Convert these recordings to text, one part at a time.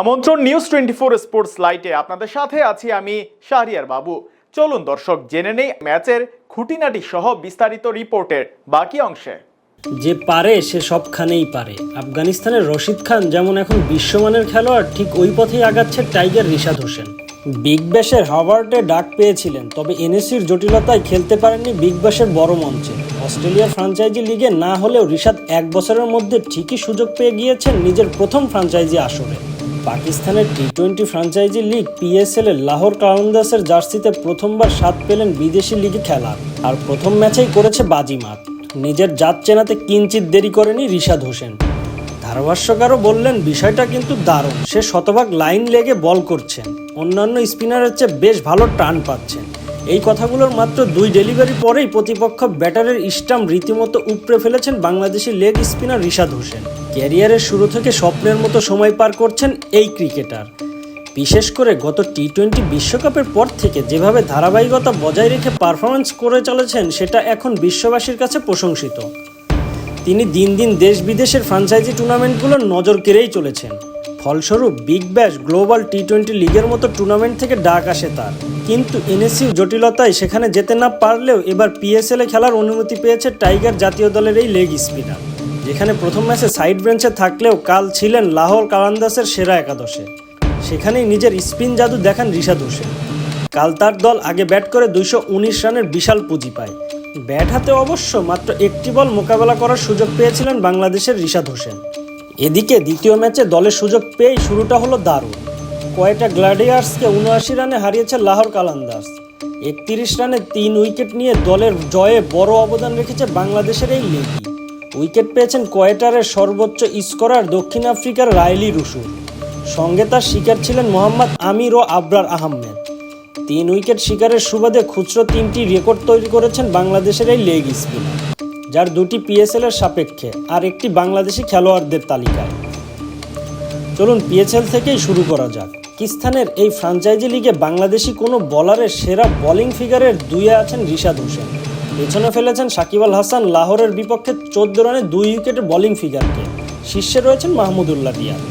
আমন্ত্রণ news twenty four sports লাইটে আপনাদের সাথে আছি আমি শাহরিয়ার বাবু। চলুন দর্শক, জেনে নেই ম্যাচের খুঁটিনাটি সহ বিস্তারিত রিপোর্টের বাকি অংশে। যে পারে, সে সবখানেই পারে। আফগানিস্তানের রশিদ খান যেমন এখন বিশ্বমানের খেলোয়াড়, ঠিক ওই পথেই আগাচ্ছে টাইগার রিশাদ হোসেন। বিগ ব্যাশের হাওয়ার্ডে ডাক পেয়েছিলেন, তবে এনএসির জটিলতায় খেলতে পারেননি বিগ ব্যাশের বড় মঞ্চে। অস্ট্রেলিয়ার ফ্রাঞ্চাইজি লিগে না হলেও রিশাদ এক বছরের মধ্যে ঠিকই সুযোগ পেয়ে গিয়েছেন নিজের প্রথম ফ্রাঞ্চাইজি আসরে। পাকিস্তানের T twenty franchise league PSL এর লাহোর কাউন্দাসের জার্সিতে প্রথমবার স্বাদ পেলেন বিদেশি লিগে খেলা। আর প্রথম ম্যাচেই করেছে বাজিমাত। নিজের জাত চেনাতে কিঞ্চিত দেরি করেনি রিশাদ হোসেন। ধারাভাষ্যকারও বললেন, বিষয়টা কিন্তু দারুণ। সে শতভাগ লাইন লেগে বল করছেন। অন্যান্য স্পিনারের চেয়ে বেশ ভালো টান পাচ্ছেন। এই কথাগুলোর মাত্র দুই ডেলিভারি পরেই প্রতিপক্ষ ব্যাটারের স্টাম্প রীতিমতো উপড়ে ফেলেছেন বাংলাদেশি লেগ স্পিনার রিশাদ হোসেন। ক্যারিয়ারের শুরু থেকে স্বপ্নের মতো সময় পার করছেন এই ক্রিকেটার। বিশেষ করে গত টি টোয়েন্টি বিশ্বকাপের পর থেকে যেভাবে ধারাবাহিকতা বজায় রেখে পারফরমেন্স করে চলেছেন, সেটা এখন বিশ্ববাসীর কাছে প্রশংসিত। তিনি দিন দিন দেশ বিদেশের ফ্রাঞ্চাইজি টুর্নামেন্টগুলোর নজর কেড়েই চলেছেন। ফলস্বরূপ big bash global T twenty লিগের মতো টুর্নামেন্ট থেকে ডাক আসে তার। কিন্তু এনএসসির জটিলতায় সেখানে যেতে না পারলেও এবার পিএসএল খেলার অনুমতি পেয়েছে টাইগার জাতীয় দলের এই লেগ স্পিনার। যেখানে প্রথম ম্যাচে সাইড ব্রেঞ্চে থাকলেও কাল ছিলেন লাহোর কালান্দাসের সেরা একাদশে। সেখানেই নিজের স্পিন জাদু দেখান রিশাদ হোসেন। কাল তার দল আগে ব্যাট করে দুইশো উনিশ রানের বিশাল পুঁজি পায়। ব্যাট হাতে অবশ্য মাত্র একটি বল মোকাবেলা করার সুযোগ পেয়েছিলেন বাংলাদেশের রিশাদ হোসেন। এদিকে দ্বিতীয় ম্যাচে দলের সুযোগ পেয়েই শুরুটা হলো দারুণ। কয়টা গ্ল্যাডিয়ার্সকে উনআশি রানে হারিয়েছে লাহোর কালান্দাস একত্রিশ রানে তিন উইকেট নিয়ে দলের জয়ে বড় অবদান রেখেছে বাংলাদেশের এই লেগি। উইকেট পেয়েছেন কোয়েটারের সর্বোচ্চ স্কোরার দক্ষিণ আফ্রিকার রাইলি রুসুর সঙ্গে তার শিকার ছিলেন মোহাম্মদ আমির ও আবরার আহমেদ। তিন উইকেট শিকারের সুবাদে খুচরো তিনটি রেকর্ড তৈরি করেছেন বাংলাদেশের এই লেগ স্পিনার। যার দুটি পিএসএল এর সাপেক্ষে আর একটি বাংলাদেশি খেলোয়াড়দের তালিকায়। চলুন পিএসএল থেকেই শুরু করা যাক। পাকিস্তানের এই ফ্রাঞ্চাইজি লিগে বাংলাদেশি কোনো বলারের সেরা বোলিং ফিগারের দুইয়ে আছেন রিশাদ হোসেন। পেছনে ফেলেছেন সাকিব আল হাসান লাহোরের বিপক্ষে চোদ্দ রানে দুই উইকেটের বোলিং ফিগারকে। শীর্ষে রয়েছেন মাহমুদুল্লাহ রিয়াদ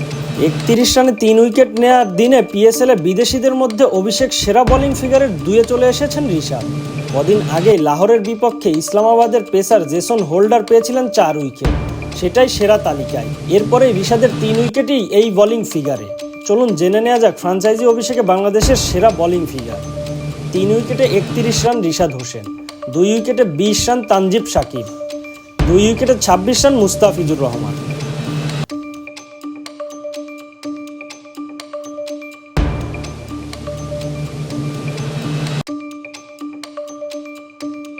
একত্রিশ রানে তিন উইকেট নেওয়ার দিনে পিএসএল এ বিদেশিদের মধ্যে অভিষেক সেরা বোলিং ফিগারের দুয়ে চলে এসেছেন ঋষাদ কদিন আগেই লাহোরের বিপক্ষে ইসলামাবাদের পেসার জেসন হোল্ডার পেয়েছিলেন চার উইকেট। সেটাই সেরা তালিকায়। এরপরে ঋষাদের তিন উইকেটই এই বোলিং ফিগারে চলুন জেনে নেওয়া যাক ফ্রাঞ্চাইজি অভিষেকে বাংলাদেশের সেরা বোলিং ফিগার তিন উইকেটে একত্রিশ রান রিশাদ হোসেন, দুই উইকেটে বিশ রান তানজিব সাকিব দুই উইকেটে ছাব্বিশ রান মুস্তাফিজুর রহমান।